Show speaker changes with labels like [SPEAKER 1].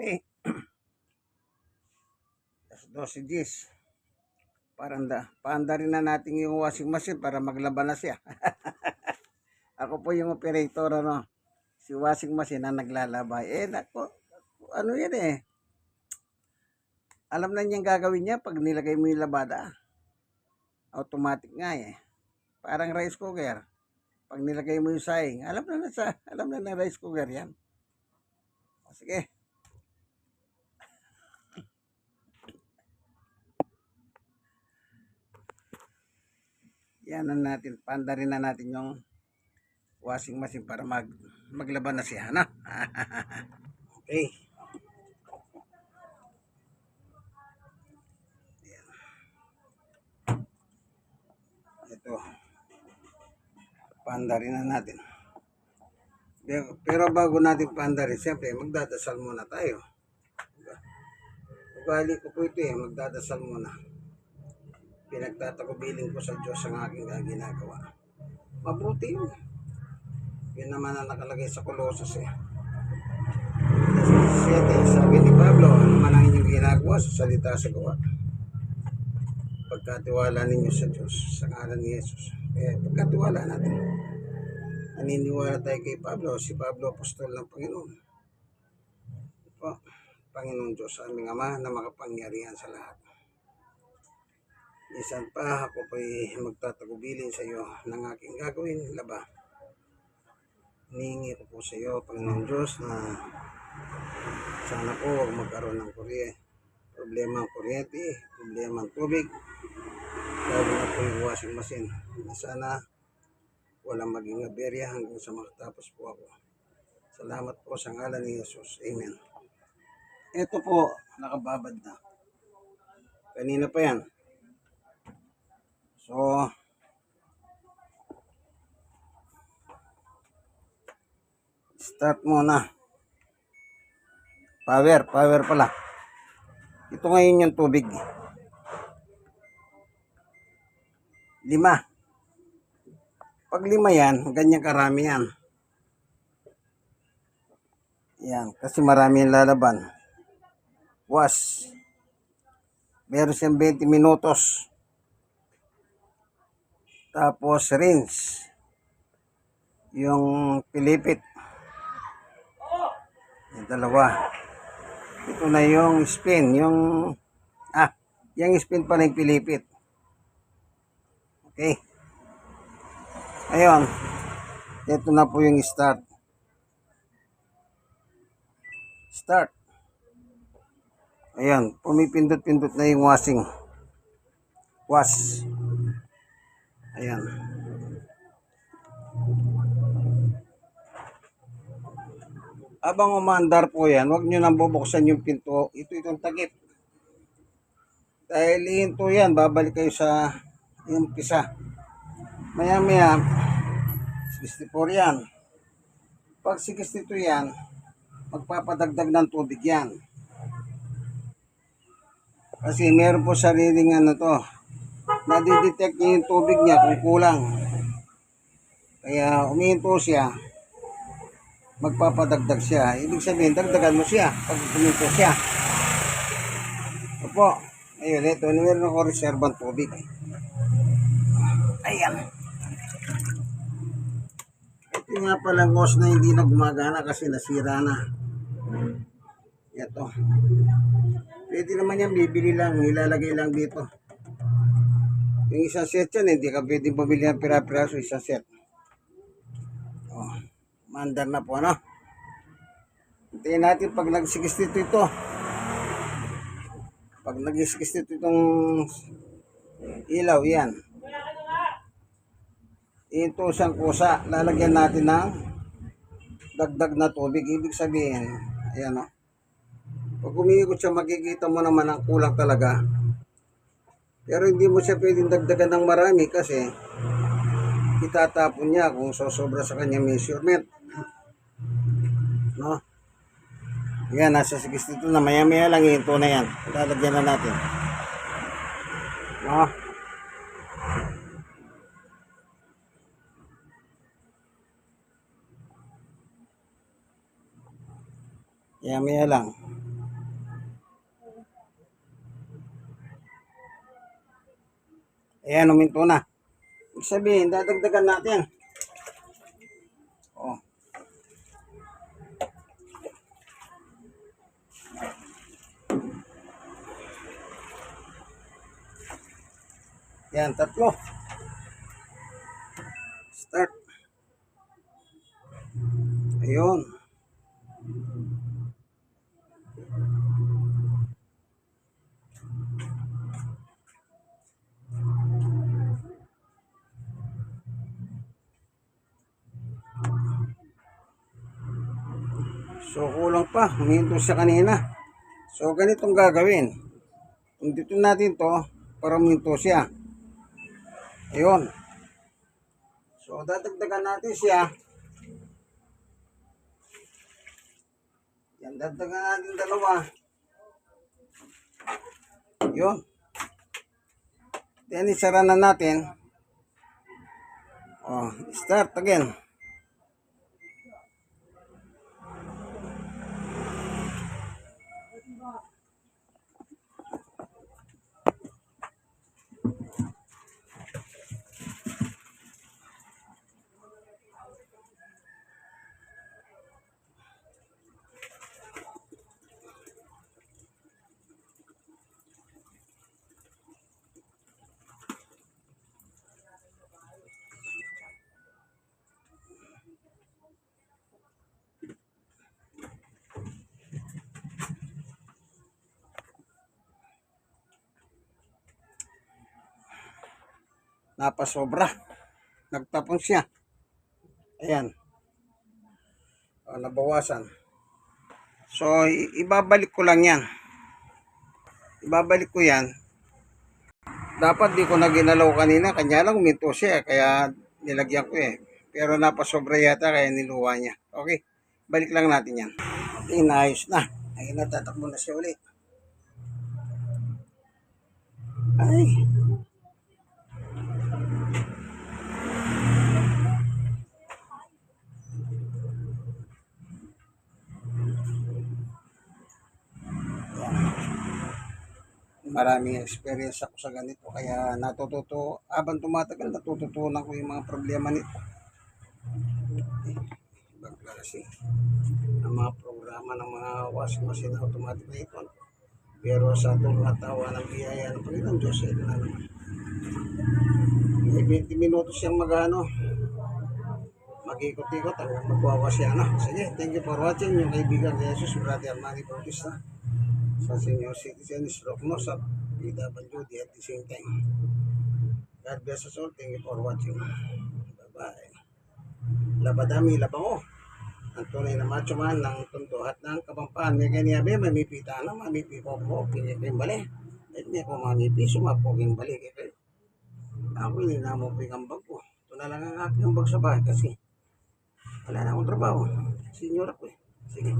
[SPEAKER 1] Okay. Alas 12 Gs. Parang da, paanda rin na natin yung washing machine para maglaban na siya. Ako po yung operator, ano. Si washing machine na naglalaba. Eh, nako, ano yan eh. Alam na niyang gagawin niya pag nilagay mo yung labada. Automatic nga eh. Parang rice cooker. Pag nilagay mo yung saing, alam na na sa, alam na na rice cooker yan. O, sige. Yan na natin, panda rin na natin yung washing machine para mag maglaban na siya, ano? okay. Ito. Panda rin na natin. Pero- bago natin panda rin, siyempre magdadasal muna tayo. Diba? Ugali ko po ito eh, magdadasal muna pinagtatakubilin ko sa Diyos ang aking ginagawa. Mabuti yun. Yun naman ang nakalagay sa Colossus eh. 7, sabi ni Pablo, ano man ang inyong ginagawa sa salita sa gawa. Pagkatiwala ninyo sa Diyos, sa ngalan ni Jesus. Kaya pagkatiwala natin. Naniniwala tayo kay Pablo, si Pablo apostol ng Panginoon. Po, Panginoon Diyos, aming Ama na makapangyarihan sa lahat. Minsan pa ako po'y magtatagubilin sa iyo ng aking gagawin laba. Hiningi ko po sa iyo, Panginoon Diyos, na sana po huwag magkaroon ng kuryente. Problema ang kuryente, problema ang tubig, lalo na po yung washing machine. Na sana walang maging aberya hanggang sa makatapos po ako. Salamat po sa ngalan ni Jesus. Amen. Ito po, nakababad na. Kanina pa yan. So, start muna. Power, power pala. Ito ngayon yung tubig. Lima. Pag lima yan, ganyan karami yan. Yan, kasi marami yung lalaban. Was. Meron siyang 20 minutos. Tapos rinse. Yung pilipit. Yung dalawa. Ito na yung spin. Yung, ah, yung spin pala yung pilipit. Okay. Ayun. Ito na po yung start. Start. Ayan, pumipindot-pindot na yung washing. Wash. Ayan. Abang umandar po yan, huwag nyo nang bubuksan yung pinto. Ito itong takip. Dahil ihinto yan, babalik kayo sa yung pisa. Maya maya, 64 yan. Pag 62 yan, magpapadagdag ng tubig yan. Kasi meron po sariling ano to, nadidetect niya yung tubig niya kung kulang. Kaya umihinto siya, magpapadagdag siya. Ibig sabihin, dagdagan mo siya pag umihinto siya. Opo, ayun, ito, meron ako reservang tubig. Ayan. Ito nga palang hose na hindi na gumagana kasi nasira na. Ito. Pwede naman yan, bibili lang, ilalagay lang dito. Yung isang set yan, hindi ka pwede bumili ng pira-piraso, isang set. Oh, mandar na po, ano? Hintayin natin pag nag-62 ito. Pag nag-62 itong ilaw, yan. Ito isang kusa, lalagyan natin ng dagdag na tubig. Ibig sabihin, ayan o. Pag umiikot siya, makikita mo naman ang kulang talaga. Pero hindi mo siya pwedeng dagdagan ng marami kasi itatapon niya kung sosobra sa kanya measurement. No? Yan, nasa 62 na. Maya-maya lang ito na yan. Lalagyan na natin. No? Maya-maya lang. Ayan, uminto na. Ibig sabihin, dadagdagan natin. Oh. Yan, tatlo. Start. Ayun. So, kulang pa. Huminto siya kanina. So, ganitong gagawin. Dito natin to para huminto siya. Ayun. So, dadagdagan natin siya. Yan, dadagdagan natin dalawa. Yun. Then, isara na natin. Oh, start again. Napasobra. Nagtapon siya. Ayan. O, nabawasan. So, ibabalik ko lang yan. Ibabalik ko yan. Dapat di ko na ginalaw kanina. Kanya lang uminto siya. Kaya nilagyan ko eh. Pero napasobra yata kaya niluwa niya. Okay. Balik lang natin yan. Okay, naayos na. Ayun na, tatakbo na siya ulit. Ay. Maraming experience ako sa ganito kaya natututo habang tumatagal natututunan ko yung mga problema nito. Ibang ang mga programa ng mga washing machine na automatic na ito. Pero sa tulong at tawa ng biyaya ng Panginoon Diyos ito na naman. May 20 minutos siyang magano mag-ikot-ikot hanggang magwawas siya no? sige thank you for watching yung kaibigan ni Jesus Brother Manny Bautista sa senior citizen is Rocnos at PWD at the same time. God bless us all. Thank you for watching. Bye-bye. Labadami, labango. Ang tunay na macho man ng tundo at ng kapampahan. May kanya be, mamipita na, mamipi ko po, pinipin bali. At niya ko mamipi, sumapoging bali. Ako ininamo ko yung ambag ko. Ito na lang ang aking ambag sa bahay kasi wala na akong trabaho. Senior ako eh. Sige.